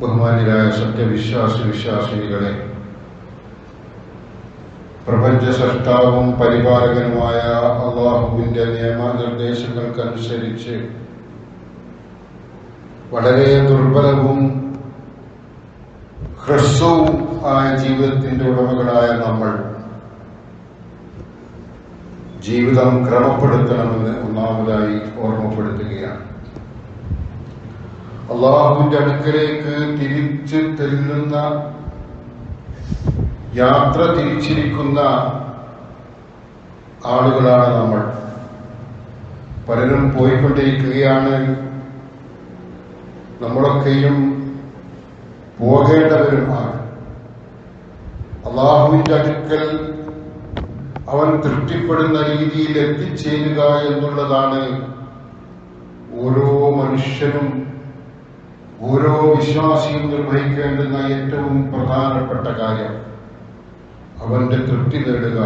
ബഹുമാന്യരായ സത്യവിശ്വാസി വിശ്വാസിനികളെ പ്രപഞ്ച സൃഷ്ടാവും പരിപാലകനുമായ അള്ളാഹുവിന്റെ നിയമനിർദ്ദേശങ്ങൾക്കനുസരിച്ച് വളരെ ദുർബലവും ഹ്രസ്വവും ആയ ജീവിതത്തിന്റെ ഉടമകളായ നമ്മൾ ജീവിതം ക്രമപ്പെടുത്തണമെന്ന് ഒന്നാമതായി ഓർമ്മപ്പെടുത്തുകയാണ്. അള്ളാഹുവിന്റെ അടുക്കലേക്ക് തിരിച്ച് തെല്ലുന്ന യാത്ര തിരിച്ചിരിക്കുന്ന ആളുകളാണ് നമ്മൾ. പലരും പോയിക്കൊണ്ടിരിക്കുകയാണ്. നമ്മളൊക്കെയും പോകേണ്ടവരുമാണ് അള്ളാഹുവിന്റെ അടുക്കൽ അവൻ തൃപ്തിപ്പെടുന്ന രീതിയിൽ എത്തിച്ചേരുക എന്നുള്ളതാണ് ഓരോ മനുഷ്യനും ഓരോ വിശ്വാസിയും നിർവഹിക്കേണ്ടുന്ന ഏറ്റവും പ്രധാനപ്പെട്ട കാര്യം അവന്റെ തൃപ്തി നേടുക.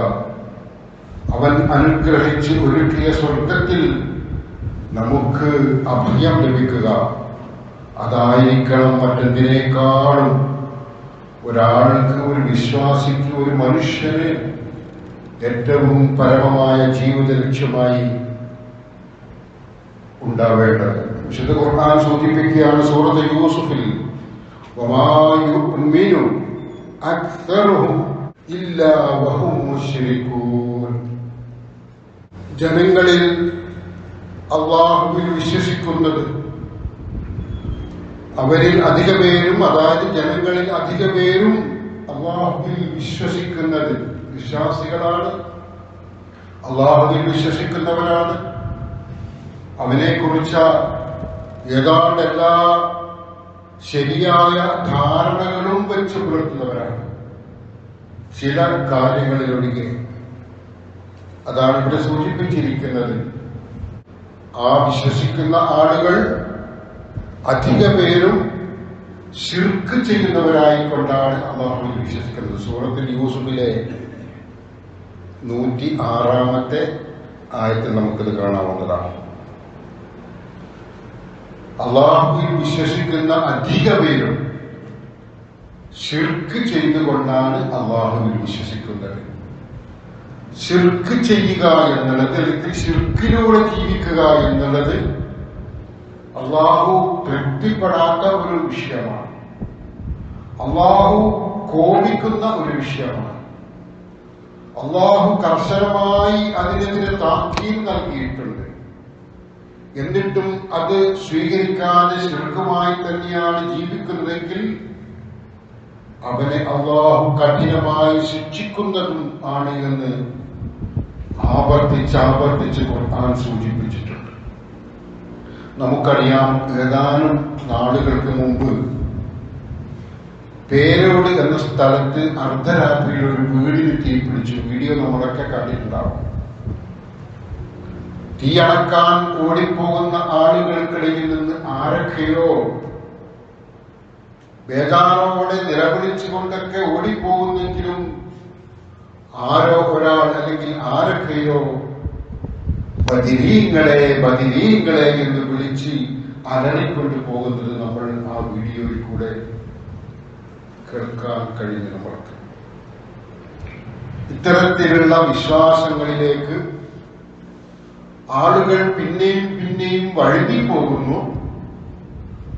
അവൻ അനുഗ്രഹിച്ച് ഒരുക്കിയ സ്വർഗത്തിൽ നമുക്ക് അഭയം ലഭിക്കുക. അതായിരിക്കണം മറ്റെന്തിനേക്കാളും ഒരാൾക്ക് ഒരു വിശ്വാസിക്ക് ഒരു മനുഷ്യന് ഏറ്റവും പരമമായ ജീവിത ലക്ഷ്യമായി ഉണ്ടാവേണ്ടത്. വിശുദ്ധ ഖുർആൻ സൂചിപ്പിക്കുകയാണ് സൂറത്ത് യൂസുഫിൽ. ജനങ്ങളിൽ അള്ളാഹുവിൽ വിശ്വസിക്കുന്നത് അവരിൽ അധിക പേരും അതായത് ജനങ്ങളിൽ അധിക പേരും അള്ളാഹുവിൽ വിശ്വസിക്കുന്നത് വിശ്വാസികളാണ്. അള്ളാഹുവിൽ വിശ്വസിക്കുന്നവരാണ്. അവനെ കുറിച്ച ഏതാണ്ട് എല്ലാ ശരിയായ ധാരണകളും വെച്ച് പുലർത്തുന്നവരാണ്. ചില കാര്യങ്ങളിലൊഴികെ. അതാണ് ഇവിടെ സൂചിപ്പിച്ചിരിക്കുന്നത്. ആ വിശ്വസിക്കുന്ന ആളുകൾ അധിക പേരും ശിർക്ക് ചെയ്യുന്നവരായിക്കൊണ്ടാണ് അള്ളാഹുവിൽ വിശ്വസിക്കുന്നത്. സൂറത്തിൽ യൂസുഫിലെ നൂറ്റി ആറാമത്തെ ആയത്തിൽ നമുക്കിത് കാണാവുന്നതാണ്. അള്ളാഹുവിൽ വിശ്വസിക്കുന്ന അധിക പേരും ഷിർക്ക് ചെയ്തുകൊണ്ടാണ് അള്ളാഹുവിൽ വിശ്വസിക്കുന്നത്. ശിർക്ക് ചെയ്യുക എന്നുള്ളത് അല്ലെങ്കിൽ ശിർക്കിലൂടെ ജീവിക്കുക എന്നുള്ളത് അള്ളാഹു തൃപ്തിപ്പെടാത്ത ഒരു വിഷയമാണ്. അള്ളാഹു കോപിക്കുന്ന ഒരു വിഷയമാണ്. അള്ളാഹു കർശനമായി അതിനെതിരെ താക്കീൽ നൽകിയിട്ടുണ്ട്. എന്നിട്ടും അത് സ്വീകരിക്കാതെ ശുൽക്കമായി തന്നെയാണ് ജീവിക്കുന്നതെങ്കിൽ അവനെ അള്ളാഹു കഠിനമായി ശിക്ഷിക്കുന്നതും ആണ് എന്ന് ആവർത്തിച്ച് ആവർത്തിച്ച് ഖുർആൻ സൂചിപ്പിച്ചിട്ടുണ്ട്. നമുക്കറിയാം ഏതാനും നാളുകൾക്ക് മുമ്പ് പേരോട് എന്ന സ്ഥലത്ത് അർദ്ധരാത്രിയിൽ ഒരു വീടിന് തീ പിടിച്ചു വീഡിയോ നമ്മളൊക്കെ കണ്ടിട്ടുണ്ടാവും. തീ അണക്കാൻ ഓടിപ്പോകുന്ന ആളുകൾക്കിടയിൽ നിന്ന് ആരൊക്കെയോ ബേജാറോടെ നിലവിളിച്ചുകൊണ്ടൊക്കെ ഓടിപ്പോകുന്നെങ്കിലും ആരോ ഒരാൾ അല്ലെങ്കിൽ ആരൊക്കെയോ ബദിരീങ്ങളെ ബദിരീങ്ങളെ എന്ന് വിളിച്ച് അലറിക്കൊണ്ട് പോകുന്നത് നമ്മൾ ആ വീഡിയോയിൽ കൂടെ കേൾക്കാൻ കഴിഞ്ഞു നമ്മൾക്ക്. ഇത്തരത്തിലുള്ള വിശ്വാസങ്ങളിലേക്ക് ആളുകൾ പിന്നെയും പിന്നെയും വഴുതി പോകുന്നു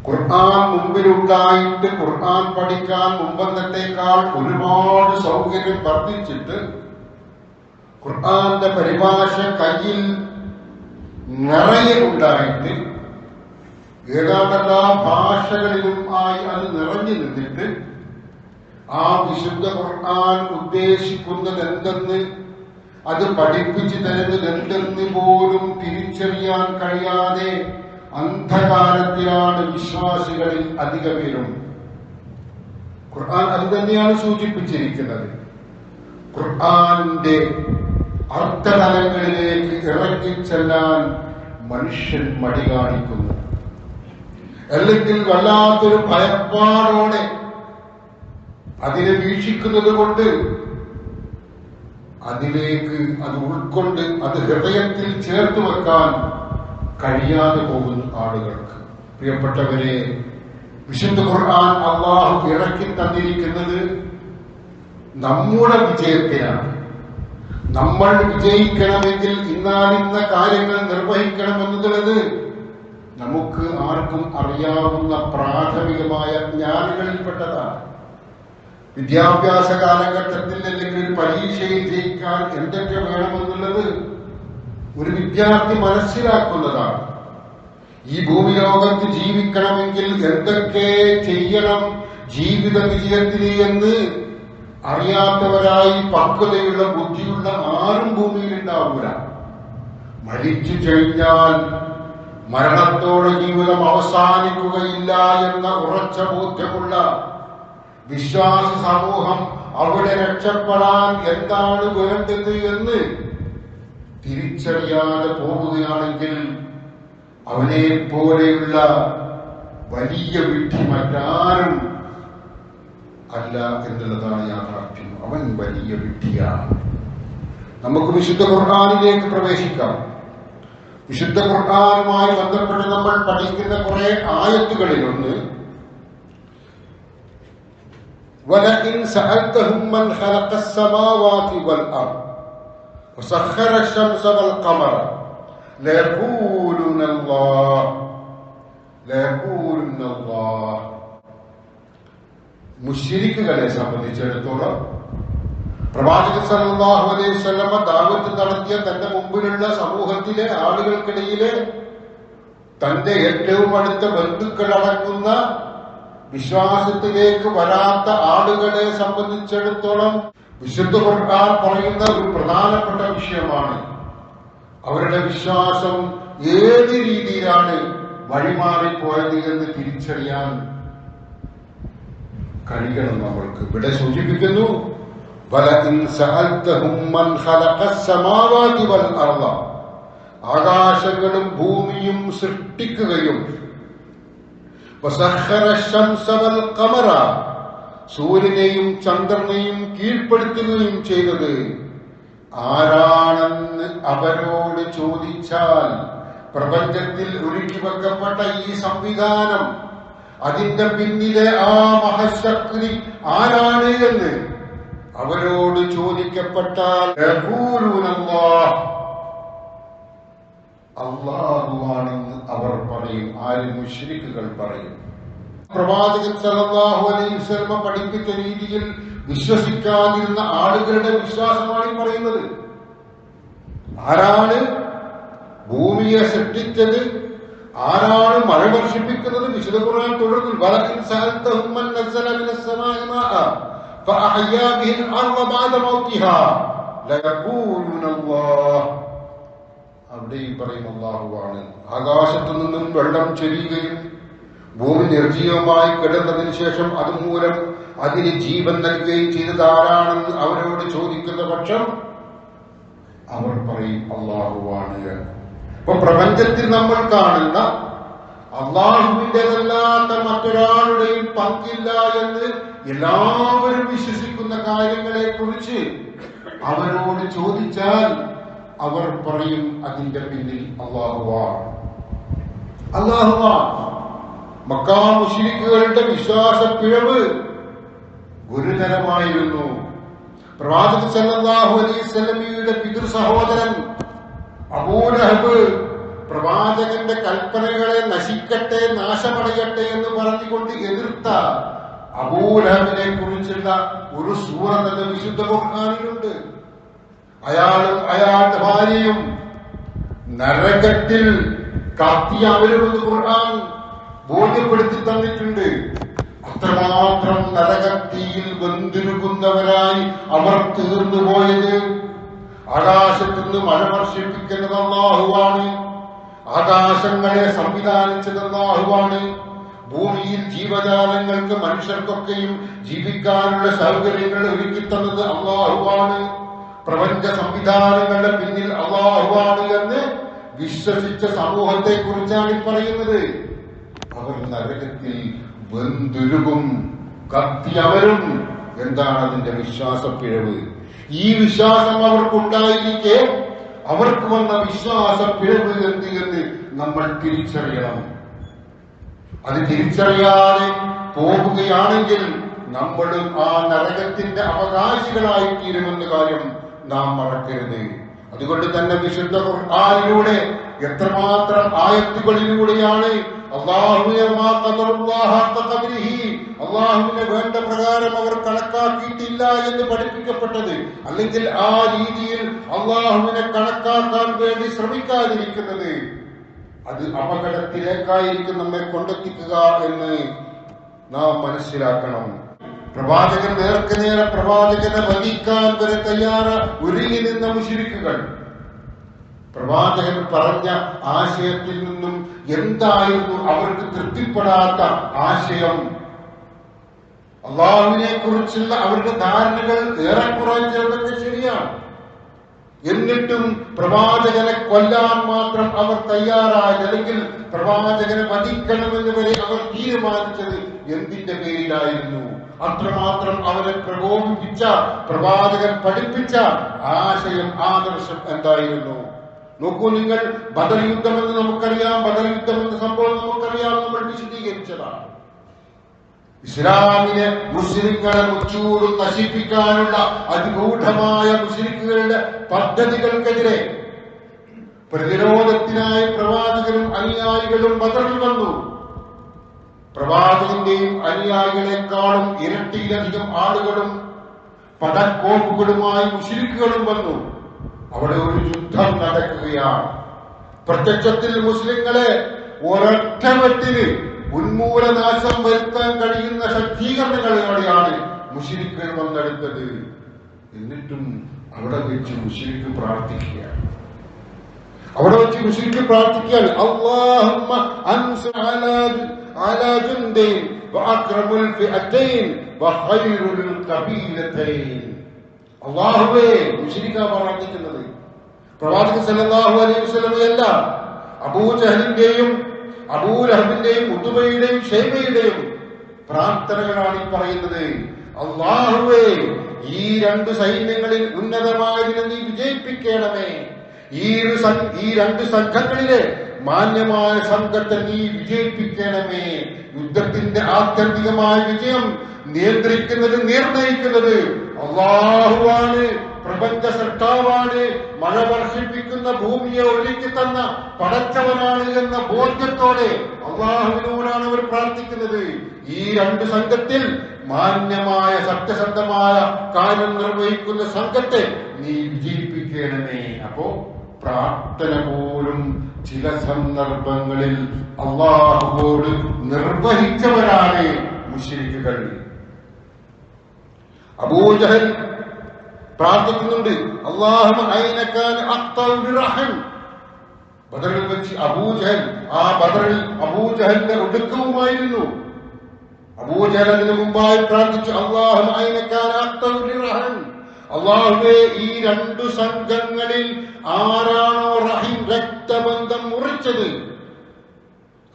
ഖുർആൻ മുമ്പിലുണ്ടായിട്ട് ഖുർആൻ പഠിക്കാൻ മുമ്പന്നത്തെക്കാൾ ഒരുപാട് സൗകര്യം വർദ്ധിച്ചിട്ട് ഖുർആന്റെ പരിഭാഷ കയ്യിൽ നിറയെ ഉണ്ടായിട്ട് ഏതാണ്ടെല്ലാ ഭാഷകളിലും ആയി അത് നിറഞ്ഞു നിന്നിട്ട് ആ വിശുദ്ധ ഖുർആൻ ഉദ്ദേശിക്കുന്നത് എന്തെന്ന് അത് പഠിപ്പിച്ചു തരുന്നത് പോലും തിരിച്ചറിയാൻ കഴിയാതെ അന്ധകാരത്തിലാണ് വിശ്വാസികളിൽ അധിക പേരും ഖുർആൻ അത് തന്നെയാണ് സൂചിപ്പിച്ചിരിക്കുന്നത്. ഖുർആന്റെ അർത്ഥതലങ്ങളിലേക്ക് ഇറങ്ങിച്ചെല്ലാൻ മനുഷ്യൻ മടി കാണിക്കുന്നു. അല്ലെങ്കിൽ വല്ലാത്തൊരു ഭയപ്പാടോടെ അതിനെ വീക്ഷിക്കുന്നത് കൊണ്ട് അതിലേക്ക് അത് ഉൾക്കൊണ്ട് അത് ഹൃദയത്തിൽ ചേർത്ത് വെക്കാൻ കഴിയാതെ പോകുന്ന ആളുകൾക്ക്. പ്രിയപ്പെട്ടവരെ വിശുദ്ധ ഖുർആൻ അള്ളാഹു ഇറക്കി തന്നിരിക്കുന്നത് നമ്മുടെ വിജയത്തിനാണ്. നമ്മൾ വിജയിക്കണമെങ്കിൽ ഇന്നാലിന്ന കാര്യങ്ങൾ നിർവഹിക്കണമെന്നുള്ളത് നമുക്ക് ആർക്കും അറിയാവുന്ന പ്രാഥമികമായ ജ്ഞാനങ്ങളിൽപ്പെട്ടതാണ്. വിദ്യാഭ്യാസ കാലഘട്ടത്തിൽ അല്ലെങ്കിൽ ഒരു പരീക്ഷയിൽ ജയിക്കാൻ എന്തൊക്കെ വേണമെന്നുള്ളത് ഒരു വിദ്യാർത്ഥി മനസ്സിലാക്കുന്നതാണ്. ഈ ഭൂമിലോകത്ത് ജീവിക്കണമെങ്കിൽ എന്തൊക്കെ ചെയ്യണം ജീവിത വിജയത്തിന് എന്ന് അറിയാത്തവരായി പക്വതയുള്ള ബുദ്ധിയുള്ള ആരും ഭൂമിയിൽ ഉണ്ടാവൂല മരിച്ചു കഴിഞ്ഞാൽ മരണത്തോടെ ജീവിതം അവസാനിക്കുകയില്ല എന്ന ഉറച്ച ബോധ്യമുള്ള വിശ്വാസ സമൂഹം അവിടെ രക്ഷപ്പെടാൻ എന്താണ് വേണ്ടത് എന്ന് തിരിച്ചറിയാതെ പോവുകയാണെങ്കിൽ അവനെ പോലെയുള്ള വലിയ വിധി മറ്റാരും അല്ല എന്നുള്ളതാണ് യാഥാർത്ഥ്യം. അവൻ വലിയ വിഡ്ഢിയാണ്. നമുക്ക് വിശുദ്ധ ഖുർആാനിലേക്ക് പ്രവേശിക്കാം. വിശുദ്ധ ഖുർആാനുമായി ബന്ധപ്പെട്ട് നമ്മൾ പഠിക്കുന്ന കുറെ ആയത്തുകളിലൊന്ന് ولئن سألتهم من خلق السماوات والأرض وسخر الشمس والقمر ليقولن الله ليقولن الله മുഷിരിക്കുകളെ സംബന്ധിച്ചിടത്തോളം പ്രവാചകൻ സല്ലല്ലാഹു അലൈഹി വസല്ലമ ദാവത്ത് നടത്തിയ തന്റെ മുമ്പിലുള്ള സമൂഹത്തിലെ ആളുകൾക്കിടയിലെ തന്റെ ഏറ്റവും അടുത്ത ബന്ധുക്കളടങ്ങുന്ന വിശ്വാസത്തിലേക്ക് വരാത്ത ആളുകളെ സംബന്ധിച്ചിടത്തോളം വിശുദ്ധ ഖുർആൻ പറയുന്ന ഒരു പ്രധാനപ്പെട്ട വിഷയമാണ്. അവരുടെ വിശ്വാസം ഏത് രീതിയിലാണ് വഴിമാറിപ്പോയത് എന്ന് തിരിച്ചറിയാൻ കഴിയണം നമ്മൾക്ക്. ഇവിടെ സൂചിപ്പിക്കുന്നു ആകാശങ്ങളും ഭൂമിയും സൃഷ്ടിക്കുകയും സൂര്യനെയും ചന്ദ്രനെയും കീഴ്പ്പെടുത്തുകയും ചെയ്തത് ആരാണെന്ന് അവരോട് ചോദിച്ചാൽ പ്രപഞ്ചത്തിൽ ഒരുക്കി വെക്കപ്പെട്ട ഈ സംവിധാനം അതിന്റെ പിന്നിലെ ആ മഹശക്തി ആരാണ് എന്ന് അവരോട് ചോദിക്കപ്പെട്ടാൽ. അള്ളാഹുവാണെന്ന് അവർ പറയും. ആര് മുഷരിക്കുകൾ പറയും. പ്രവാചകൻ സല്ലല്ലാഹു അലൈഹി വസല്ലമ പഠിപ്പിച്ച രീതിയിൽ വിശ്വസിക്കാതിരുന്ന ആളുകളുടെ വിശ്വാസമാണ് ഈ പറയുന്നത്. ആരാണ് ഭൂമിയെ സൃഷ്ടിച്ചത്? ആരാണ് മഴ വർഷിപ്പിക്കുന്നത്? വിശുദ്ധ ഖുർആൻ തുടർന്ന് സമാഇ മാഅ ബഅദ മൗതിഹാ അവിടെയും പറയും അള്ളാഹുവാണ് ആകാശത്തു നിന്നും വെള്ളം ചൊരിയുകയും ഭൂമി നിർജീവമായി കിടന്നതിന് ശേഷം അതുമൂലം അതിന് ജീവൻ നൽകുകയും ചെയ്തത് ആരാണെന്ന് അവരോട് ചോദിക്കുന്ന പക്ഷം അവർ പറയും അള്ളാഹുവാണ്. അപ്പൊ പ്രപഞ്ചത്തിൽ നമ്മൾ കാണുന്ന അള്ളാഹുവിന്റെതല്ലാത്ത മറ്റൊരാളുടെയും പങ്കില്ല എന്ന് എല്ലാവരും വിശ്വസിക്കുന്ന കാര്യങ്ങളെ കുറിച്ച് അവരോട് ചോദിച്ചാൽ അവർ പറയും അതിന്റെ പിന്നിൽ അള്ളാഹുവാണ് അള്ളാഹുവാണ് മക്കാ മുഷിരിക്കുകളുടെ വിശ്വാസ പിഴവ് ഗുരുതരമായിരുന്നു. പ്രവാചക സല്ലല്ലാഹു അലൈഹി വസല്ലമയുടെ പിതൃ സഹോദരൻ അബൂലഹബ് പ്രവാചകന്റെ കൽപ്പനകളെ നശിക്കട്ടെ നാശമടയട്ടെ എന്ന് പറഞ്ഞുകൊണ്ട് എതിർത്ത അബൂലഹബിനെ കുറിച്ചുള്ള ഒരു സൂറ തന്നെ വിശുദ്ധ ഖുർആനിലുണ്ട്. അയാളും അയാളുടെ ഭാര്യയും നരകത്തിൽ കത്തി അവരുമെന്ന് ഖുർആൻ ബോധ്യപ്പെടുത്തി തന്നിട്ടുണ്ട്. അത്രമാത്രം നരകത്തിയിൽ വെന്തിരുകുന്നവരായി അവർ തീർന്നു പോയത്. ആകാശത്തുനിന്ന് മഴ വർഷിപ്പിക്കുന്നത് അള്ളാഹുവാണ്. ആകാശങ്ങളെ സംവിധാനിച്ചത് അള്ളാഹുവാണ്. ഭൂമിയിൽ ജീവജാലങ്ങൾക്ക് മനുഷ്യർക്കൊക്കെയും ജീവിക്കാനുള്ള സൗകര്യങ്ങൾ ഒരുക്കി തന്നത് അള്ളാഹുവാണ്. പ്രപഞ്ച സംവിധാനങ്ങളുടെ പിന്നിൽ അള്ളാഹുവാണ് എന്ന് വിശ്വസിച്ച സമൂഹത്തെ കുറിച്ചാണ് ഈ പറയുന്നത്. അവർ നരകത്തിൽ വെന്തുരുകും കത്തിയവരും എന്താണ് അതിന്റെ വിശ്വാസ പിഴവ് ഈ വിശ്വാസം അവർക്കുണ്ടായിരിക്കെ അവർക്ക് വന്ന വിശ്വാസ പിഴവ് എന്ത് എന്ന് നമ്മൾ തിരിച്ചറിയണം. അത് തിരിച്ചറിയാതെ പോകുകയാണെങ്കിൽ നമ്മളും ആ നരകത്തിന്റെ അവകാശികളായി തീരുമെന്ന കാര്യം നാം മറക്കരുത്. അതുകൊണ്ട് തന്നെ വിശുദ്ധ ഖുർആനിലൂടെ എത്രമാത്രം ആയത്തുകളിലൂടെയാണ് അള്ളാഹുവിനെ. അള്ളാഹുവിനെ വേണ്ട പ്രകാരം അവർ കണക്കാക്കിയിട്ടില്ല എന്ന് പഠിപ്പിക്കപ്പെട്ടത്. അല്ലെങ്കിൽ ആ രീതിയിൽ അള്ളാഹുവിനെ കണക്കാക്കാൻ വേണ്ടി ശ്രമിക്കാതിരിക്കുന്നത്. അത് അപകടത്തിലേക്കായിരിക്കും നമ്മെ കൊണ്ടെത്തിക്കുക എന്ന് നാം മനസ്സിലാക്കണം. പ്രവാചകൻ നേർക്ക് നേരെ പ്രവാചകനെ വധിക്കാൻ വരെ തയ്യാറ ഒരുങ്ങി നിന്ന മുഷിരിക്കുകൾ പ്രവാചകൻ പറഞ്ഞ ആശയത്തിൽ നിന്നും എന്തായിരുന്നു അവർക്ക് തൃപ്തിപ്പെടാത്ത ആശയം? അള്ളാഹുവിനെ കുറിച്ചുള്ള അവരുടെ ധാരണകൾ ഏറെക്കുറെ ചിലതൊക്കെ ശരിയാണ്. എന്നിട്ടും പ്രവാചകനെ കൊല്ലാൻ മാത്രം അവർ തയ്യാറായത് അല്ലെങ്കിൽ പ്രവാചകനെ വധിക്കണമെന്ന് വരെ അവർ തീരുമാനിച്ചത് എന്തിന്റെ പേരിലായിരുന്നു? അത്രമാത്രം അവരെ പ്രകോപിപ്പിച്ച പ്രവാചകൻ പഠിപ്പിച്ച ആശയം ആദർശം എന്തായിരുന്നു? നോക്കൂ നിങ്ങൾ ബദൽ യുദ്ധമെന്ന് നമുക്കറിയാം ബദൽ യുദ്ധം എന്ന സംഭവം നമുക്കറിയാം നമ്മൾ വിശദീകരിച്ചതാണ്. ഇസ്ലാമിനെ മുസ്ലിങ്ങളെ മുച്ചൂട് നശിപ്പിക്കാനുള്ള അതിഗൂഢമായ മുസ്ലിക്കുകളുടെ പദ്ധതികൾക്കെതിരെ പ്രതിരോധത്തിനായി പ്രവാചകരും അനുയായികളും ബദറിൽ വന്നു. പ്രവാചകന്റെയും അനുയായികളെക്കാളും ഇരട്ടിയിലധികം ആളുകളും പടക്കോപ്പുകളുമായി മുസ്ലിക്കുകളും വന്നു. അവിടെ ഒരു യുദ്ധം നടക്കുകയാണ്. പ്രത്യക്ഷത്തിൽ മുസ്ലിങ്ങളെ ഒരൊറ്റ വെട്ടിന് ഉന്മൂലനാശം വരുത്താൻ കഴിയുന്ന ശക്തീകരണങ്ങളോടെയാണ് മുഷിരിക്കൾ വന്നെടുത്തത്. എന്നിട്ടും അവിടെ വെച്ച് മുഷിരിക്ക് പ്രാർത്ഥിക്കുകയാണ് അവിടെ വെച്ച് മുഷിരിക്ക് പ്രാർത്ഥിക്കുകയാണ് അള്ളാഹുമ്മ അൻസുർ جند അലാ الفئتين وخير القبيلتين അള്ളാഹുവേ മുഷിരിക്ക പ്രാർത്ഥിക്കുന്നത്. പ്രവാചകൻ സല്ലല്ലാഹു അലൈഹി വസല്ലമയല്ല. അബൂജഹലിന്റെയും അബൂലഹബിന്റെയും ഉത്തുബയുടെയും ഷെയ്ബയുടെയും പ്രാർത്ഥനകളാണ് ഈ പറയുന്നത്. അള്ളാഹുവേ ഈ രണ്ട് സൈന്യങ്ങളിൽ ഉന്നതമായതിനെ നീ വിജയിപ്പിക്കണമേ. ഈ ഒരു ഈ രണ്ട് സംഘങ്ങളിലെ മാന്യമായ സംഘത്തെ നീ വിജയിപ്പിക്കണമേ. യുദ്ധത്തിന്റെ ആത്യന്തികമായ വിജയം നിയന്ത്രിക്കുന്നത് നിർണയിക്കുന്നത് അള്ളാഹുവാണ് പ്രപഞ്ച സൃഷ്ടാവാണ് മഴ വർഷിപ്പിക്കുന്ന ഭൂമിയെ ഒരുക്കി തന്ന പടച്ചവനാണ് എന്ന ബോധ്യത്തോടെ അള്ളാഹുവിനോടാണ് അവർ പ്രാർത്ഥിക്കുന്നത്. ഈ രണ്ട് സംഘത്തിൽ മാന്യമായ സത്യസന്ധമായ കാര്യം നിർവഹിക്കുന്ന സംഘത്തെ നീ വിജയിപ്പിക്കണമേ. അപ്പോ പ്രാർത്ഥന പോലും ചില സന്ദർഭങ്ങളിൽ അള്ളാഹുവോട് നിർവഹിച്ചവരാണ് മുഷിരിക്കുകൾ അബൂജഹൽ പ്രാർത്ഥിക്കുന്നുണ്ട് അള്ളാഹു ബദറിൽ വെച്ച് അബൂജഹൽ ആ ബദറിൽ അബൂജഹലിന്റെ ഒടുക്കവുമായിരുന്നു. അബൂജഹൽ അതിന് മുമ്പായി പ്രാർത്ഥിച്ചു അള്ളാഹു അള്ളാഹുവെ ഈ രണ്ടു സംഘങ്ങളിൽ ആരാണോ റഹിം രക്തബന്ധം മുറിച്ചത്?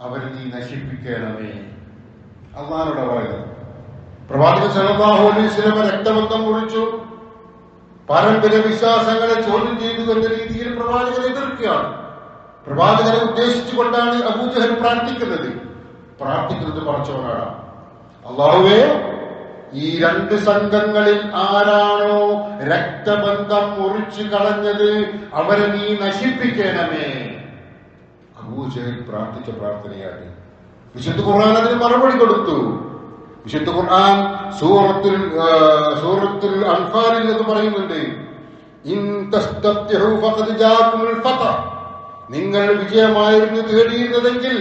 അവരെ നീ നശിപ്പിക്കണമേ. അള്ളാഹുടെ വായത് പ്രവാചകൻ സല്ലല്ലാഹു അലൈഹി രക്തബന്ധം മുറിച്ചു. പാരമ്പര്യ വിശ്വാസങ്ങളെ ചോദ്യം ചെയ്തു എന്ന രീതിയിൽ പ്രവാചകൻ എതിർക്കുകയാണ്. പ്രവാചകനെ ഉദ്ദേശിച്ചുകൊണ്ടാണ് അബൂജഹൽ പ്രാർത്ഥിക്കുന്നത്. പ്രാർത്ഥിക്കുന്നത് പറച്ചവനാണ് അള്ളാഹുവേ ഈ രണ്ട് സംഘങ്ങളിൽ ആരാണോ രക്തബന്ധം മുറിച്ചു കളഞ്ഞത് അവരെ നീ നശിപ്പിക്കണമേ. അബൂജയിൽ പ്രാർത്ഥിച്ച പ്രാർത്ഥനയാണ് വിശുദ്ധ ഖുർആൻ അതിന് മറുപടി കൊടുത്തു. വിശുദ്ധ ഖുർആൻ സൂറത്തുൽ സൂറത്തുൽ അൻഫാലിൽ എന്ന് പറയുന്നുണ്ട്. നിങ്ങൾ വിജയമായിരുന്നു തേടിയിരുന്നതെങ്കിൽ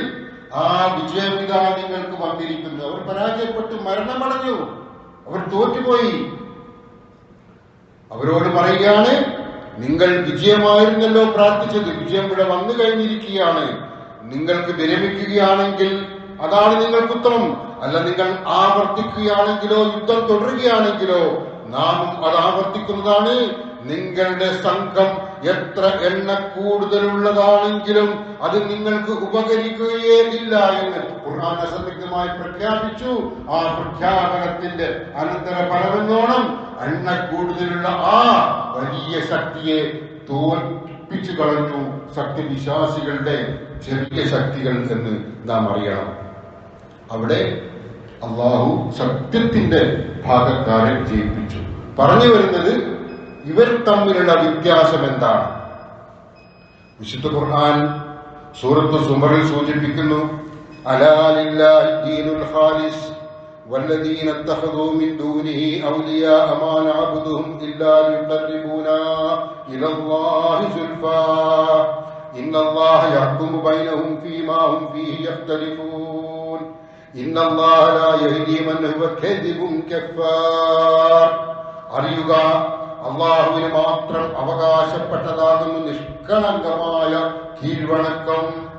ആ വിജയം ഇതാ നിങ്ങൾക്ക് വന്നിരിക്കുന്നു. അവർ പരാജയപ്പെട്ടു മരണമടഞ്ഞു. അവർ തോറ്റുപോയി. അവരോട് പറയുകയാണ് നിങ്ങൾ വിജയമായിരുന്നല്ലോ പ്രാർത്ഥിച്ചത്. വിജയം ഇവിടെ വന്നു കഴിഞ്ഞിരിക്കുകയാണ്. നിങ്ങൾക്ക് വിരമിക്കുകയാണെങ്കിൽ അതാണ് നിങ്ങൾക്ക് ഉത്തമം. അല്ല നിങ്ങൾ ആവർത്തിക്കുകയാണെങ്കിലോ യുദ്ധം തുടരുകയാണെങ്കിലോ നാം അത് ആവർത്തിക്കുന്നതാണ്. നിങ്ങളുടെ സംഘം എത്ര എണ്ണ കൂടുതലുള്ളതാണെങ്കിലും അത് നിങ്ങൾക്ക് ഉപകരിക്കുകയേ ഇല്ല എന്ന് ഖുർആൻ പ്രഖ്യാപിച്ചു. ആ പ്രഖ്യാപനത്തിന്റെ അനന്തര ഫലമെന്നോണം എണ്ണ കൂടുതലുള്ള ആ വലിയ ശക്തിയെ തോൽപ്പിച്ചു കളഞ്ഞു സത്യവിശ്വാസികളുടെ ചെറിയ ശക്തികൾ എന്ന് നാം അറിയണം. അവിടെ അള്ളാഹു സത്യത്തിന്റെ ഭാഗക്കാരെ ജയിപ്പിച്ചു പറഞ്ഞു വരുന്നത് ഇവർ തമ്മിലുള്ള വ്യത്യാസം എന്താണ് വിശുദ്ധ ഖുർആൻ സൂറത്ത് സുമറിൽ സൂചിപ്പിക്കുന്നു അലാലില്ലാഹി ദീനുൽ ഖാലിസ് والذين اتخذوا من دونه أولياء ما نعبدهم إلا ليقربونا إلى الله زلفى إن الله يحكم بينهم فيما هم فيه يختلفون إن الله لا يهدي من هو كذب كفار അറിയുക അള്ളാഹുവിന് മാത്രം അവകാശപ്പെട്ടതാകുന്നു നിഷ്കളങ്കമായ കീഴ്വണക്കം.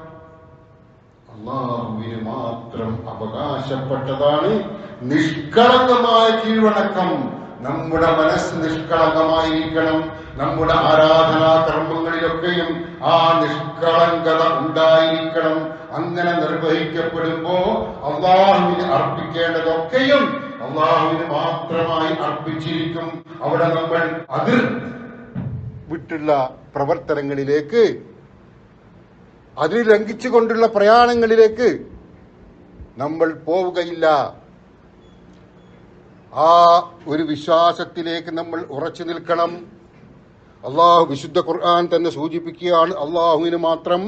അള്ളാഹുവിന് മാത്രം അവകാശപ്പെട്ടതാണ് നിഷ്കളങ്കമായ കീഴ്വണക്കം. നമ്മുടെ മനസ്സ് നിഷ്കളങ്കമായിരിക്കണം. നമ്മുടെ ആരാധനാ കർമ്മങ്ങളിലൊക്കെയും ആ നിഷ്കളങ്കത ഉണ്ടായിരിക്കണം. അങ്ങനെ നിർവഹിക്കപ്പെടുമ്പോ അള്ളാഹുവിന് അർപ്പിക്കേണ്ടതൊക്കെയും അള്ളാഹുവിന് മാത്രമായി അർപ്പിച്ചിരിക്കും. അവിടെ നമ്മൾ അതിർ വിട്ടുള്ള പ്രവർത്തനങ്ങളിലേക്ക് അതിൽ ലംഘിച്ചുകൊണ്ടുള്ള പ്രയാണങ്ങളിലേക്ക് നമ്മൾ പോവുകയില്ല. ആ ഒരു വിശ്വാസത്തിലേക്ക് നമ്മൾ ഉറച്ചു നിൽക്കണം. അള്ളാഹു വിശുദ്ധ ഖുർആൻ തന്നെ സൂചിപ്പിക്കുകയാണ്. അള്ളാഹുവിന് മാത്രം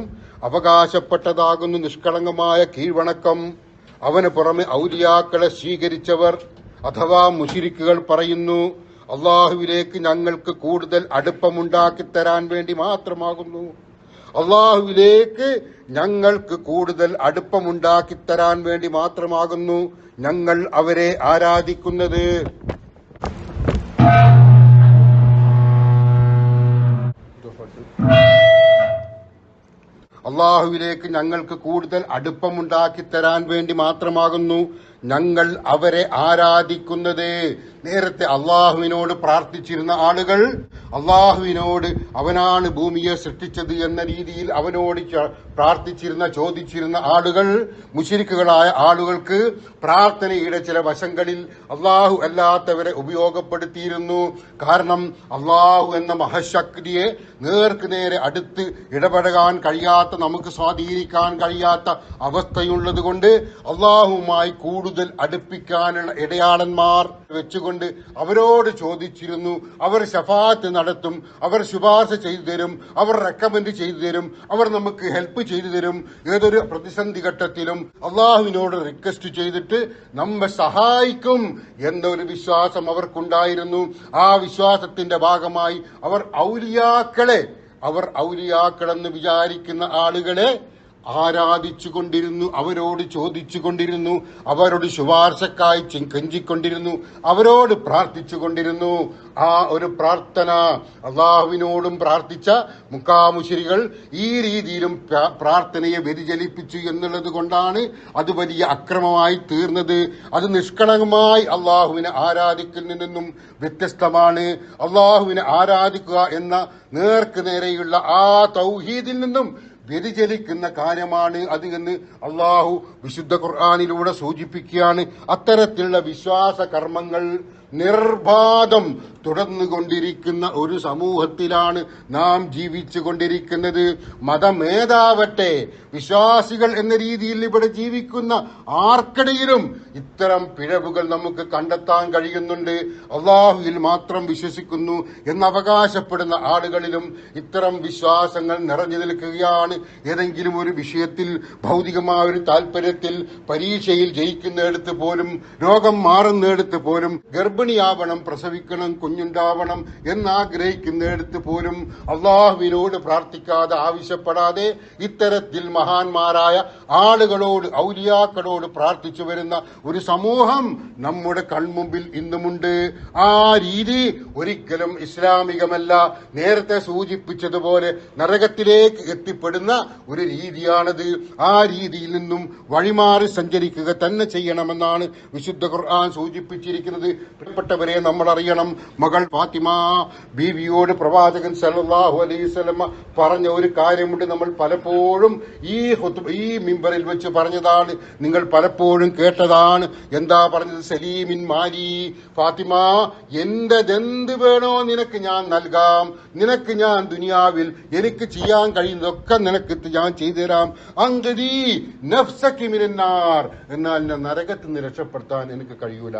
അവകാശപ്പെട്ടതാകുന്നു നിഷ്കളങ്കമായ കീഴ്വണക്കം. അവന് പുറമെ ഔലിയാക്കളെ സ്വീകരിച്ചവർ അഥവാ മുഷിരിക്കുകൾ പറയുന്നു അള്ളാഹുവിലേക്ക് ഞങ്ങൾക്ക് കൂടുതൽ അടുപ്പമുണ്ടാക്കി തരാൻ വേണ്ടി മാത്രമാകുന്നു. അള്ളാഹുവിലേക്ക് ഞങ്ങൾക്ക് കൂടുതൽ അടുപ്പമുണ്ടാക്കി തരാൻ വേണ്ടി മാത്രമാകുന്നു. ഞങ്ങൾ അവരെ ആരാധിക്കുന്നത്. അള്ളാഹുവിലേക്ക് ഞങ്ങൾക്ക് കൂടുതൽ അടുപ്പമുണ്ടാക്കി തരാൻ വേണ്ടി മാത്രമാകുന്നു. ഞങ്ങൾ അവരെ ആരാധിക്കുന്നത്. നേരത്തെ അള്ളാഹുവിനോട് പ്രാർത്ഥിച്ചിരുന്ന ആളുകൾ അള്ളാഹുവിനോട് അവനാണ് ഭൂമിയെ സൃഷ്ടിച്ചത് എന്ന രീതിയിൽ അവനോട് പ്രാർത്ഥിച്ചിരുന്ന ചോദിച്ചിരുന്ന ആളുകൾ മുഷിരിക്കുകളായ ആളുകൾക്ക് പ്രാർത്ഥനയുടെ ചില വശങ്ങളിൽ അള്ളാഹു അല്ലാത്തവരെ ഉപയോഗപ്പെടുത്തിയിരുന്നു. കാരണം അള്ളാഹു എന്ന മഹശക്തിയെ നേർക്ക് നേരെ അടുത്ത് ഇടപെടാൻ കഴിയാത്ത നമുക്ക് സ്വാധീനിക്കാൻ കഴിയാത്ത അവസ്ഥയുള്ളത് കൊണ്ട് അള്ളാഹുവുമായി കൂടുതൽ അടുപ്പിക്കാനുള്ള ഇടയാളന്മാർ വെച്ചുകൊണ്ട് അവരോട് ചോദിച്ചിരുന്നു. അവർ ഷഫാത്ത് നടത്തും അവർ ശുപാർശ ചെയ്തു തരും അവർ റെക്കമെൻഡ് ചെയ്തു തരും അവർ നമുക്ക് ഹെൽപ്പ് ചെയ്തു തരും. ഏതൊരു പ്രതിസന്ധി ഘട്ടത്തിലും അള്ളാഹുവിനോട് റിക്വസ്റ്റ് ചെയ്തിട്ട് നമ്മെ സഹായിക്കും എന്നൊരു വിശ്വാസം അവർക്കുണ്ടായിരുന്നു. ആ വിശ്വാസത്തിന്റെ ഭാഗമായി അവർ ഔലിയാക്കളെ അവർ ഔലിയാക്കളെന്ന് വിചാരിക്കുന്ന ആളുകളെ ആരാധിച്ചുകൊണ്ടിരുന്നു അവരോട് ചോദിച്ചുകൊണ്ടിരുന്നു അവരോട് ശുപാർശക്കായി ചിങ്കഞ്ചിക്കൊണ്ടിരുന്നു അവരോട് പ്രാർത്ഥിച്ചുകൊണ്ടിരുന്നു. ആ ഒരു പ്രാർത്ഥന അള്ളാഹുവിനോടും പ്രാർത്ഥിച്ച മുക്കാമുശിരികൾ ഈ രീതിയിലും പ്രാർത്ഥനയെ വ്യതിചലിപ്പിച്ചു എന്നുള്ളത് കൊണ്ടാണ് അത് വലിയ അക്രമമായി തീർന്നത്. അത് നിഷ്കളങ്കമായി അള്ളാഹുവിനെ ആരാധിക്കുന്നതിൽ നിന്നും വ്യത്യസ്തമാണ്. അള്ളാഹുവിനെ ആരാധിക്കുക എന്ന നേർക്ക് നേരെയുള്ള ആ തൗഹീദിൽ നിന്നും വ്യതിചലിക്കുന്ന കാര്യമാണ് അത് എന്ന് അള്ളാഹു വിശുദ്ധ ഖുർആാനിലൂടെ സൂചിപ്പിക്കുകയാണ്. അത്തരത്തിലുള്ള വിശ്വാസ കർമ്മങ്ങൾ നിർബാധം തുടർന്നുകൊണ്ടിരിക്കുന്ന ഒരു സമൂഹത്തിലാണ് നാം ജീവിച്ചു കൊണ്ടിരിക്കുന്നത്. മതമേതാവട്ടെ വിശ്വാസികൾ എന്ന രീതിയിൽ ഇവിടെ ജീവിക്കുന്ന ആർക്കിടയിലും ഇത്തരം പിഴവുകൾ നമുക്ക് കണ്ടെത്താൻ കഴിയുന്നുണ്ട്. അള്ളാഹുവിൽ മാത്രം വിശ്വസിക്കുന്നു എന്ന് അവകാശപ്പെടുന്ന ആളുകളിലും ഇത്തരം വിശ്വാസങ്ങൾ നിറഞ്ഞു നിൽക്കുകയാണ്. ഏതെങ്കിലും ഒരു വിഷയത്തിൽ ഭൗതികമായ ഒരു താല്പര്യത്തിൽ പരീക്ഷയിൽ ജയിക്കുന്നിടത്ത് പോലും രോഗം മാറുന്നിടത്ത് പോലും ഗർഭിണിയാവണം പ്രസവിക്കണം കുഞ്ഞുണ്ടാവണം എന്നാഗ്രഹിക്കുന്നിടത്ത് പോലും അള്ളാഹുവിനോട് പ്രാർത്ഥിക്കാതെ ആവശ്യപ്പെടാതെ ഇത്തരത്തിൽ മഹാന്മാരായ ആളുകളോട് ഔലിയാക്കളോട് പ്രാർത്ഥിച്ചു വരുന്ന ഒരു സമൂഹം നമ്മുടെ കൺമുമ്പിൽ ഇന്നുമുണ്ട്. ആ രീതി ഒരിക്കലും ഇസ്ലാമികമല്ല. നേരത്തെ സൂചിപ്പിച്ചതുപോലെ നരകത്തിലേക്ക് എത്തിപ്പെടുന്ന ഒരു രീതിയാണത്. ആ രീതിയിൽ നിന്നും വഴിമാറി സഞ്ചരിക്കുക തന്നെ ചെയ്യണമെന്നാണ് വിശുദ്ധ ഖുർആൻ സൂചിപ്പിച്ചിരിക്കുന്നത്. പ്പെട്ടവരെ നമ്മൾ അറിയണം മകൾ ഫാത്തിമ ബീവിയോട് പ്രവാചകൻ സല്ലല്ലാഹു അലൈഹി വസല്ലമ പറഞ്ഞ ഒരു കാര്യമുണ്ട്. നമ്മൾ പലപ്പോഴും ഈ ഈ മിമ്പറിൽ വെച്ച് പറഞ്ഞതാണ്. നിങ്ങൾ പലപ്പോഴും കേട്ടതാണ്. എന്താ പറഞ്ഞത്? സലീമിൻ മാലി ഫാത്തിമ എന്റെതെന്ത് വേണോ നിനക്ക് ഞാൻ നൽകാം. നിനക്ക് ഞാൻ ദുനിയാവിൽ എനിക്ക് ചെയ്യാൻ കഴിയുന്നതൊക്കെ നിനക്ക് ഞാൻ ചെയ്തു തരാം അങ്കതി നഫ്സക്കിമിനാർ എന്നാൽ നരകത്ത് നിന്ന് രക്ഷപ്പെടുത്താൻ എനിക്ക് കഴിയൂല.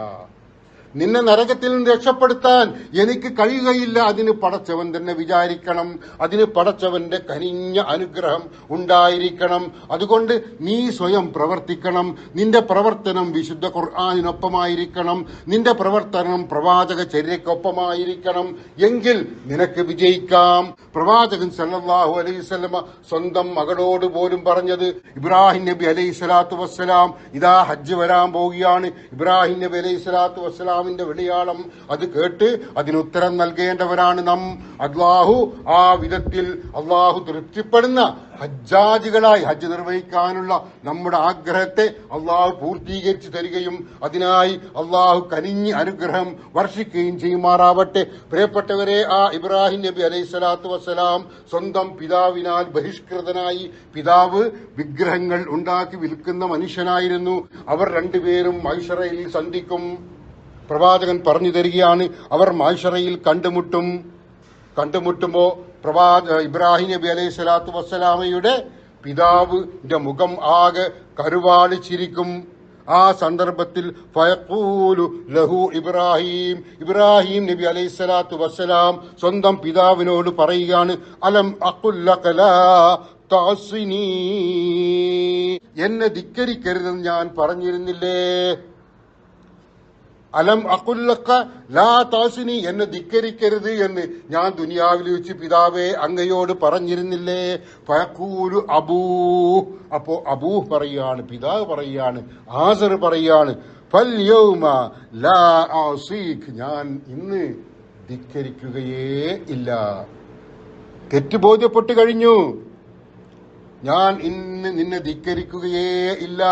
നിന്നെ നരകത്തിൽ നിന്ന് രക്ഷപ്പെടുത്താൻ എനിക്ക് കഴിയുകയില്ല. അതിന് പടച്ചവൻ തന്നെ വിചാരിക്കണം. അതിന് പടച്ചവന്റെ കനിഞ്ഞ അനുഗ്രഹം ഉണ്ടായിരിക്കണം. അതുകൊണ്ട് നീ സ്വയം പ്രവർത്തിക്കണം. നിന്റെ പ്രവർത്തനം വിശുദ്ധ ഖുർആാനിനൊപ്പമായിരിക്കണം. നിന്റെ പ്രവർത്തനം പ്രവാചക ചര്യക്കൊപ്പമായിരിക്കണം എങ്കിൽ നിനക്ക് വിജയിക്കാം. പ്രവാചകൻ സല്ലാഹു അലൈഹി വസല്ലമ സ്വന്തം മകളോട് പോലും പറഞ്ഞത് ഇബ്രാഹിം നബി അലൈഹി സ്വലാത്തു വസ്സലാം ഇതാ ഹജ്ജ് വരാൻ പോവുകയാണ്. ഇബ്രാഹിം നബി അലൈഹി സ്വലാത്തു വസ്സലാമിന്റെ വെളിയാളം. അത് കേട്ട് അതിന് ഉത്തരം നൽകേണ്ടവരാണ് നാം. അള്ളാഹു ആ വിധത്തിൽ അള്ളാഹു തൃപ്തിപ്പെടുന്ന ഹജ്ജാജികളായി ഹജ്ജ് നിർവഹിക്കാനുള്ള നമ്മുടെ ആഗ്രഹത്തെ അള്ളാഹു പൂർത്തീകരിച്ചു തരികയും അതിനായി അള്ളാഹു കനിഞ്ഞ് അനുഗ്രഹം വർഷിക്കുകയും ചെയ്യുമാറാവട്ടെ. പ്രിയപ്പെട്ടവരെ ആ ഇബ്രാഹിം നബി അലൈഹി സ്വലാത്തു വസ്സലാം സ്വന്തം പിതാവിനാൽ ബഹിഷ്കൃതനായി പിതാവ് വിഗ്രഹങ്ങൾ ഉണ്ടാക്കി വിൽക്കുന്ന മനുഷ്യനായിരുന്നു. അവർ രണ്ടുപേരും മൈഷറയിൽ സന്ധിക്കും. പ്രവാചകൻ പറഞ്ഞു തരികയാണ്. അവർ മാഷറയിൽ കണ്ടുമുട്ടും. കണ്ടുമുട്ടുമ്പോ പ്രവാ ഇബ്രാഹിം നബി അലൈഹി സ്വലാത്തു വസ്സലാമയുടെ പിതാവിന്റെ മുഖം ആകെ കരുവാളിച്ചിരിക്കും ആ സന്ദർഭത്തിൽ ഫയഖൂലു ലഹു ഇബ്രാഹിം. ഇബ്രാഹിം നബി അലൈഹി സ്വലാത്തു വസ്സലാം സ്വന്തം പിതാവിനോട് പറയുകയാണ് അലം അക്കുല്ല എന്നെ ധിക്കരിക്കരുതെന്ന് ഞാൻ പറഞ്ഞിരുന്നില്ലേ? അലം അക്കുല്ലക്ക ലാ താസിനി എന്നെ ധിക്കരിക്കരുത് എന്ന് ഞാൻ ദുനിയാവിൽ വെച്ച് പിതാവെ അങ്ങയോട് പറഞ്ഞിരുന്നില്ലേ? പയക്കൂരു അബൂ. അപ്പോ അബൂ പറയാണ് പിതാവ് പറയാണ് ആസർ പറയാണ് ലാ ഞാൻ ഇന്ന് ധിക്കരിക്കുകയേ ഇല്ല. തെറ്റ് ബോധ്യപ്പെട്ട് കഴിഞ്ഞു. ഞാൻ ഇന്ന് നിന്നെ ധിക്കരിക്കുകയേ ഇല്ല.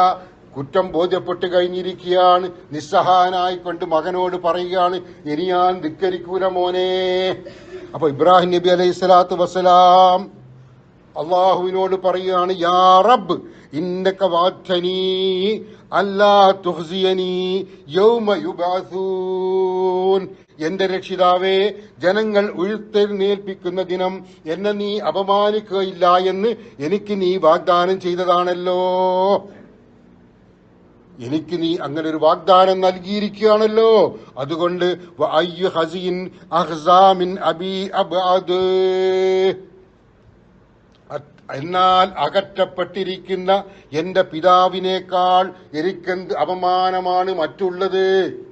കുറ്റം ബോധ്യപ്പെട്ട് കഴിഞ്ഞിരിക്കുകയാണ്. നിസ്സഹായനായിക്കൊണ്ട് മകനോട് പറയുകയാണ് ഇനി ഞാൻ ധിക്കരിക്കൂല മോനെ. അപ്പൊ ഇബ്രാഹിം നബി അലൈഹി സ്വലാത്തു വസ്സലാം അള്ളാഹുവിനോട് പറയുകയാണ് യാ റബ്ബ് അല്ലാ യൗമ എന്റെ രക്ഷിതാവേ ജനങ്ങൾ ഉഴുത്തെഴുന്നേൽപ്പിക്കുന്ന ദിനം എന്നെ നീ അപമാനിക്കുകയില്ല എന്ന് എനിക്ക് നീ വാഗ്ദാനം ചെയ്തതാണല്ലോ. എനിക്ക് നീ അങ്ങനെ ഒരു വാഗ്ദാനം നൽകിയിരിക്കുകയാണല്ലോ. അതുകൊണ്ട് എന്നാൽ അകറ്റപ്പെട്ടിരിക്കുന്ന എന്റെ പിതാവിനേക്കാൾ എനിക്കെന്ത് അപമാനമാണ് മറ്റുള്ളത്?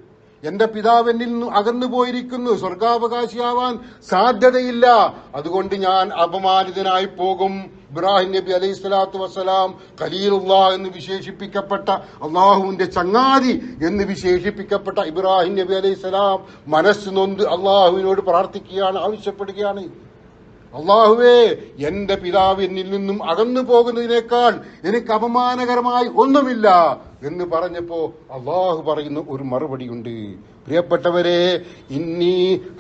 എന്റെ പിതാവ് എന്നിൽ നിന്ന് അകന്നു പോയിരിക്കുന്നു. സ്വർഗാവകാശിയാവാൻ സാധ്യതയില്ല. അതുകൊണ്ട് ഞാൻ അപമാനിതനായി പോകും. ഇബ്രാഹിം നബി അലൈഹി സ്വലാത്തു വസ്സലാം ഖലീലുല്ലാ എന്ന് വിശേഷിപ്പിക്കപ്പെട്ട അള്ളാഹുവിന്റെ ചങ്ങാതി എന്ന് വിശേഷിപ്പിക്കപ്പെട്ട ഇബ്രാഹിം നബി അലൈഹി സ്വലാം മനസ്സ് നൊന്ത് അള്ളാഹുവിനോട് പ്രാർത്ഥിക്കുകയാണ് ആവശ്യപ്പെടുകയാണ്. അള്ളാഹുവേ എന്റെ പിതാവ് എന്നിൽ നിന്നും അകന്നു പോകുന്നതിനേക്കാൾ എനിക്ക് അപമാനകരമായി ഒന്നുമില്ല എന്ന് പറഞ്ഞപ്പോ അള്ളാഹു പറയുന്ന ഒരു മറുപടിയുണ്ട്. പ്രിയപ്പെട്ടവരെ ഇന്നി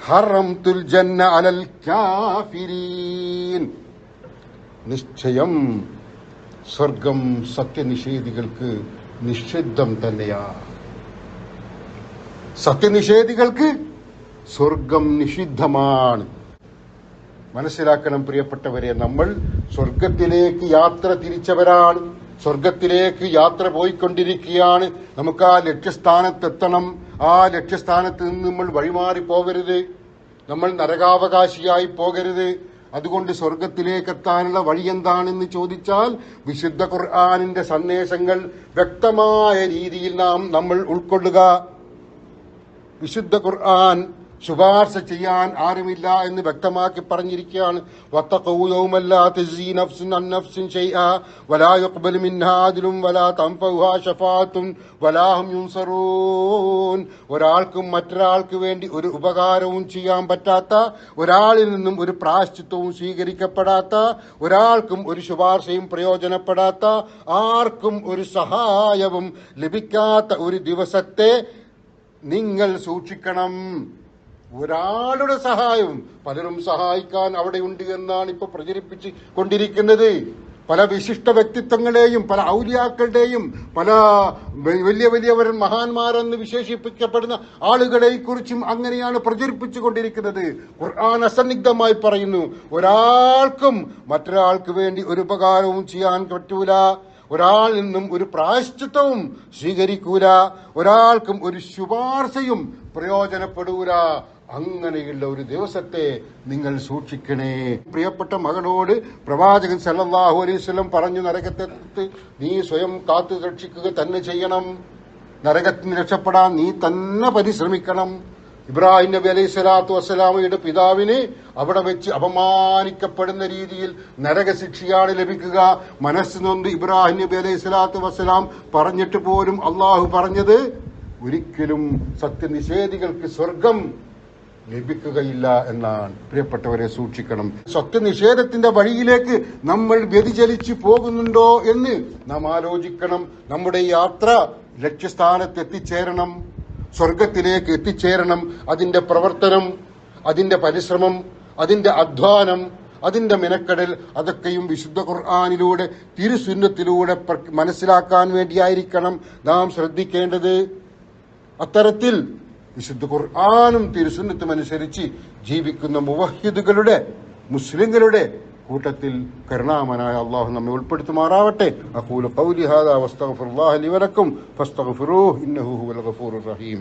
ഹറം തുൽ ജന്ന അലൽ കാഫിരീൻ. നിശ്ചയം. സ്വർഗം സത്യനിഷേധികൾക്ക് നിഷിദ്ധം തന്നെയാ. സത്യനിഷേധികൾക്ക് സ്വർഗം നിഷിദ്ധമാണ്. മനസ്സിലാക്കണം പ്രിയപ്പെട്ടവരെ നമ്മൾ സ്വർഗത്തിലേക്ക് യാത്ര തിരിച്ചവരാണ്. സ്വർഗത്തിലേക്ക് യാത്ര പോയിക്കൊണ്ടിരിക്കുകയാണ്. നമുക്ക് ആ ലക്ഷ്യസ്ഥാനത്തെത്തണം. ആ ലക്ഷ്യസ്ഥാനത്ത് നിന്ന് നമ്മൾ വഴിമാറി പോകരുത്. നമ്മൾ നരകാവകാശിയായി പോകരുത്. അതുകൊണ്ട് സ്വർഗത്തിലേക്ക് എത്താനുള്ള വഴി എന്താണെന്ന് ചോദിച്ചാൽ വിശുദ്ധ ഖുർആാനിന്റെ സന്ദേശങ്ങൾ വ്യക്തമായ രീതിയിൽ നാം നമ്മൾ ഉൾക്കൊള്ളുക. വിശുദ്ധ ഖുർആൻ ശുപാർശ ചെയ്യാൻ ആരുമില്ല എന്ന് വ്യക്തമാക്കി പറഞ്ഞിരിക്കുകയാണ്. ഒരാൾക്കും മറ്റൊരാൾക്ക് വേണ്ടി ഒരു ഉപകാരവും ചെയ്യാൻ പറ്റാത്ത ഒരാളിൽ നിന്നും ഒരു പ്രാശ്ചിത്വവും സ്വീകരിക്കപ്പെടാത്ത ഒരാൾക്കും ഒരു ശുപാർശയും പ്രയോജനപ്പെടാത്ത ആർക്കും ഒരു സഹായവും ലഭിക്കാത്ത ഒരു ദിവസത്തെ നിങ്ങൾ സൂക്ഷിക്കണം. ഒരാളുടെ സഹായവും പലരും സഹായിക്കാൻ അവിടെ ഉണ്ട് എന്നാണ് ഇപ്പൊ പ്രചരിപ്പിച്ച് കൊണ്ടിരിക്കുന്നത്. പല വിശിഷ്ട വ്യക്തിത്വങ്ങളെയും പല ഔലിയാക്കളുടെയും പല വലിയ വലിയവരൻ മഹാന്മാരെന്ന് വിശേഷിപ്പിക്കപ്പെടുന്ന ആളുകളെ കുറിച്ചും അങ്ങനെയാണ് പ്രചരിപ്പിച്ചു കൊണ്ടിരിക്കുന്നത്. ഖുർആൻ അസന്നിഗ്ധമായി പറയുന്നു ഒരാൾക്കും മറ്റൊരാൾക്ക് വേണ്ടി ഒരു ഉപകാരവും ചെയ്യാൻ പറ്റൂല. ഒരാളിൽ നിന്നും ഒരു പ്രായശ്ചിത്തവും സ്വീകരിക്കൂല. ഒരാൾക്കും ഒരു ശുപാർശയും പ്രയോജനപ്പെടൂല. അങ്ങനെയുള്ള ഒരു ദിവസത്തെ നിങ്ങൾ സൂക്ഷിക്കണേ. പ്രിയപ്പെട്ട മകനോട് പ്രവാചകൻ സല്ലാഹു അലൈഹി വസല്ലം പറഞ്ഞു നരകത്തെ നീ സ്വയം കാത്തു രക്ഷിക്കുക തന്നെ ചെയ്യണം. നരകത്തിൽ രക്ഷപ്പെടാൻ നീ തന്നെ പരിശ്രമിക്കണം. ഇബ്രാഹിം നബി അലൈഹി സ്വലാത്തു വസ്സലാമയുടെ പിതാവിന് അവിടെ വെച്ച് അപമാനിക്കപ്പെടുന്ന രീതിയിൽ നരകശിക്ഷയാണ് ലഭിക്കുക. മനസ്സ് ഇബ്രാഹിം നബി അലൈഹി സ്വലാത്തു വസ്സലാം പറഞ്ഞിട്ട് പോലും അള്ളാഹു പറഞ്ഞത് ഒരിക്കലും സത്യനിഷേധികൾക്ക് സ്വർഗം ലഭിക്കുകയില്ല എന്നാണ് പ്രിയപ്പെട്ടവരെ സൂക്ഷിക്കണം. സത്യനിഷേധത്തിന്റെ വഴിയിലേക്ക് നമ്മൾ വ്യതിചലിച്ചു പോകുന്നുണ്ടോ എന്ന് നാം ആലോചിക്കണം. നമ്മുടെ യാത്ര ലക്ഷ്യസ്ഥാനത്ത് എത്തിച്ചേരണം. സ്വർഗത്തിലേക്ക് എത്തിച്ചേരണം. അതിന്റെ പ്രവർത്തനം അതിന്റെ പരിശ്രമം അതിന്റെ അധ്വാനം അതിന്റെ മിനക്കടൽ അതൊക്കെയും വിശുദ്ധ ഖുർആാനിലൂടെ തിരുസുന്നത്തിലൂടെ മനസ്സിലാക്കാൻ വേണ്ടിയായിരിക്കണം നാം ശ്രദ്ധിക്കേണ്ടത്. അത്തരത്തിൽ വിശുദ്ധ ഖുർആാനും തിരുസുന്നത്തും അനുസരിച്ച് ജീവിക്കുന്ന മുവഹിദുകളുടെ മുസ്ലിങ്ങളുടെ കൂട്ടത്തിൽ കരുണാമനായ അള്ളാഹു നമ്മെ ഉൾപ്പെടുത്തുമാറാവട്ടെ. അഖൂലു ഖൗലി ഹാദാ വസ്തഗ്ഫിറുല്ലാഹ ഗഫൂറുർ റഹീം.